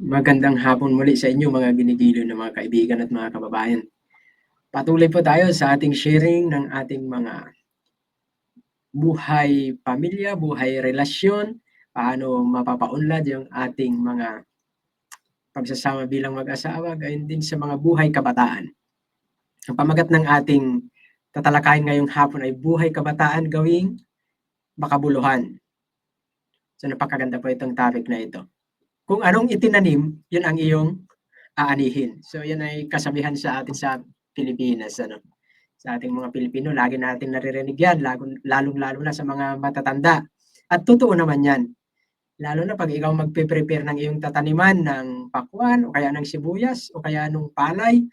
Magandang hapon muli sa inyo mga ginigiliw na mga kaibigan at mga kababayan. Patuloy po tayo sa ating sharing ng ating mga buhay pamilya, buhay relasyon, paano mapapaunlad yung ating mga pagsasama bilang mag-asawa, gayon din sa mga buhay kabataan. Ang pamagat ng ating tatalakayin ngayong hapon ay buhay kabataan gawing makabuluhan. So napakaganda po itong topic na ito kung anong itinanim, yun ang iyong aanihin. So yan ay kasabihan sa atin sa Pilipinas. Ano? Sa ating mga Pilipino, lagi natin naririnig yan, lalong-lalo na sa mga matatanda. At totoo naman yan. Lalo na pag ikaw magpe-prepare ng iyong tataniman ng pakwan o kaya ng sibuyas o kaya ng palay.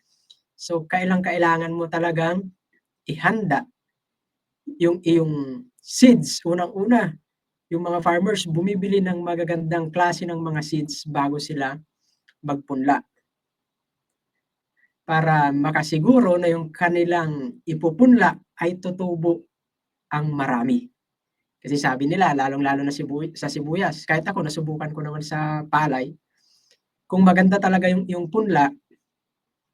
So kailang kailangan mo talagang ihanda yung iyong seeds unang-una yung mga farmers bumibili ng magagandang klase ng mga seeds bago sila magpunla. Para makasiguro na yung kanilang ipupunla ay tutubo ang marami. Kasi sabi nila, lalong-lalo na sibuy, sa sibuyas, kahit ako nasubukan ko naman sa palay, kung maganda talaga yung, yung punla,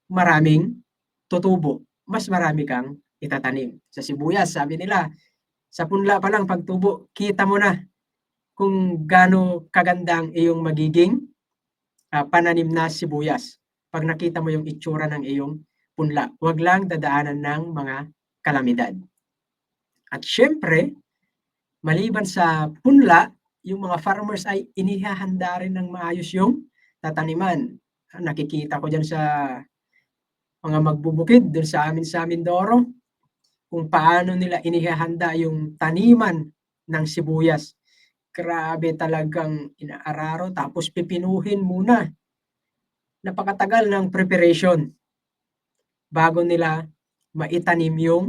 maraming tutubo. Mas marami kang itatanim. Sa sibuyas, sabi nila, sa punla pa lang pagtubo, kita mo na kung gaano kaganda ang iyong magiging uh, pananim na sibuyas. Pag nakita mo yung itsura ng iyong punla, huwag lang dadaanan ng mga kalamidad. At syempre, maliban sa punla, yung mga farmers ay inihahanda rin ng maayos yung tataniman. Nakikita ko dyan sa mga magbubukid doon sa amin sa Mindoro, kung paano nila inihahanda yung taniman ng sibuyas. Grabe talagang inaararo tapos pipinuhin muna. Napakatagal ng preparation bago nila maitanim yung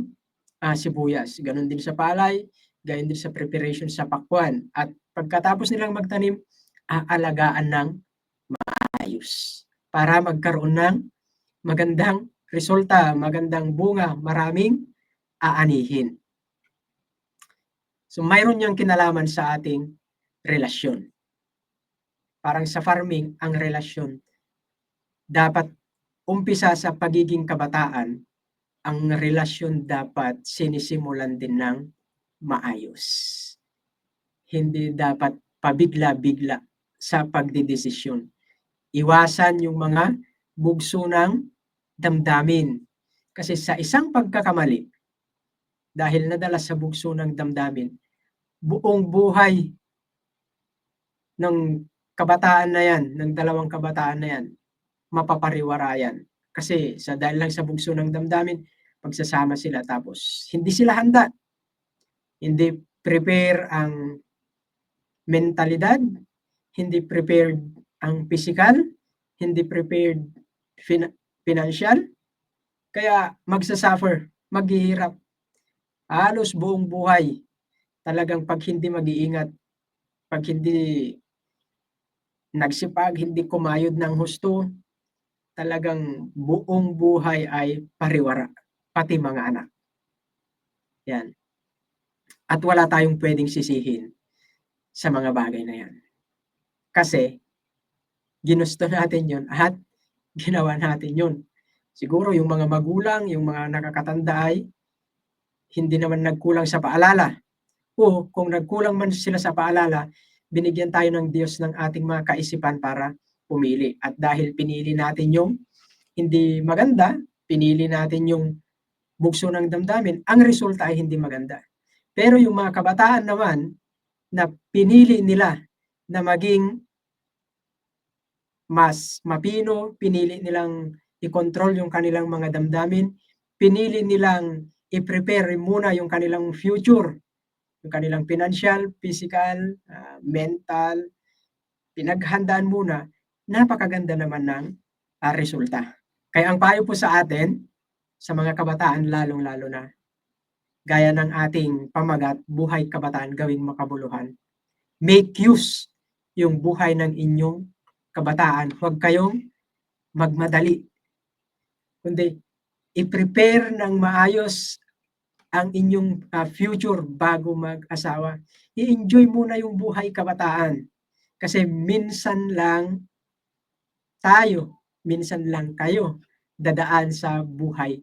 uh, sibuyas. Ganon din sa palay, gayon din sa preparation sa pakwan. At pagkatapos nilang magtanim, aalagaan ng maayos para magkaroon ng magandang resulta, magandang bunga, maraming aanihin. So mayroon niyang kinalaman sa ating relasyon. Parang sa farming, ang relasyon dapat umpisa sa pagiging kabataan, ang relasyon dapat sinisimulan din ng maayos. Hindi dapat pabigla-bigla sa pagdidesisyon. Iwasan yung mga bugso ng damdamin. Kasi sa isang pagkakamali, dahil nadala sa bugso ng damdamin, buong buhay ng kabataan na yan, ng dalawang kabataan na yan, mapapariwara yan. Kasi sa dahil lang sa bugso ng damdamin, pagsasama sila tapos hindi sila handa. Hindi prepare ang mentalidad, hindi prepared ang physical, hindi prepared fin- financial, kaya magsasuffer, maghihirap halos buong buhay talagang pag hindi mag-iingat, pag hindi nagsipag, hindi kumayod ng husto, talagang buong buhay ay pariwara, pati mga anak. Yan. At wala tayong pwedeng sisihin sa mga bagay na yan. Kasi, ginusto natin yun at ginawa natin yun. Siguro yung mga magulang, yung mga nakakatanda ay hindi naman nagkulang sa paalala. O kung nagkulang man sila sa paalala, binigyan tayo ng Diyos ng ating mga kaisipan para pumili. At dahil pinili natin yung hindi maganda, pinili natin yung bugso ng damdamin, ang resulta ay hindi maganda. Pero yung mga kabataan naman na pinili nila na maging mas mapino, pinili nilang i-control yung kanilang mga damdamin, pinili nilang i-prepare muna yung kanilang future, yung kanilang financial, physical, uh, mental, pinaghandaan muna, napakaganda naman ng uh, resulta. Kaya ang payo po sa atin, sa mga kabataan, lalong-lalo na, gaya ng ating pamagat, buhay kabataan gawing makabuluhan. Make use yung buhay ng inyong kabataan. Huwag kayong magmadali. Kundi, i-prepare ng maayos ang inyong uh, future bago mag-asawa. I-enjoy muna yung buhay kabataan. Kasi minsan lang tayo, minsan lang kayo, dadaan sa buhay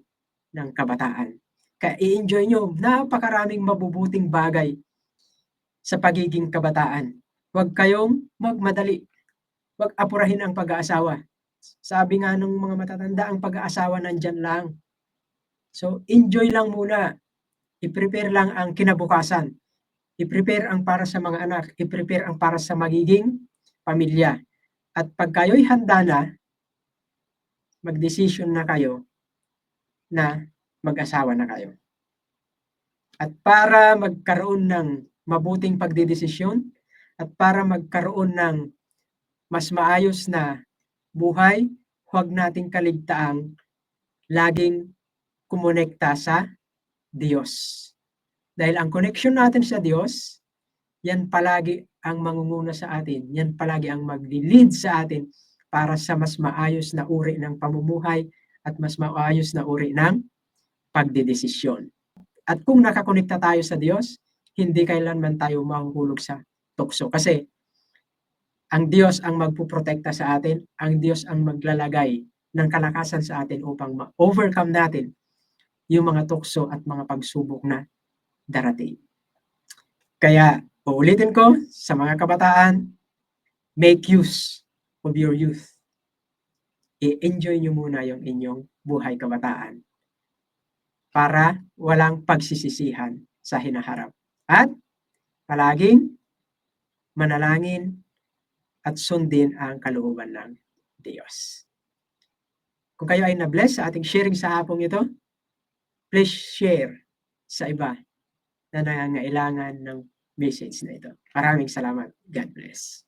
ng kabataan. Kaya i-enjoy nyo, napakaraming mabubuting bagay sa pagiging kabataan. Huwag kayong magmadali. Huwag apurahin ang pag-aasawa. Sabi nga ng mga matatanda, ang pag-aasawa nandyan lang. So, enjoy lang muna. I-prepare lang ang kinabukasan. I-prepare ang para sa mga anak. I-prepare ang para sa magiging pamilya. At pag kayo'y handa na, mag-decision na kayo na mag-asawa na kayo. At para magkaroon ng mabuting pagdidesisyon at para magkaroon ng mas maayos na buhay, huwag nating kaligtaang laging kumonekta sa Diyos. Dahil ang connection natin sa Diyos, yan palagi ang mangunguna sa atin. Yan palagi ang magli-lead sa atin para sa mas maayos na uri ng pamumuhay at mas maayos na uri ng pagdidesisyon. At kung nakakonekta tayo sa Diyos, hindi kailanman tayo mahuhulog sa tukso. Kasi ang Diyos ang magpuprotekta sa atin, ang Diyos ang maglalagay ng kalakasan sa atin upang ma-overcome natin yung mga tukso at mga pagsubok na darating. Kaya, uulitin ko sa mga kabataan, make use of your youth. I-enjoy nyo muna yung inyong buhay kabataan para walang pagsisisihan sa hinaharap. At palaging manalangin at sundin ang kalooban ng Diyos. Kung kayo ay na-bless sa ating sharing sa hapong ito, please share sa iba na nangangailangan ng message na ito. Maraming salamat. God bless.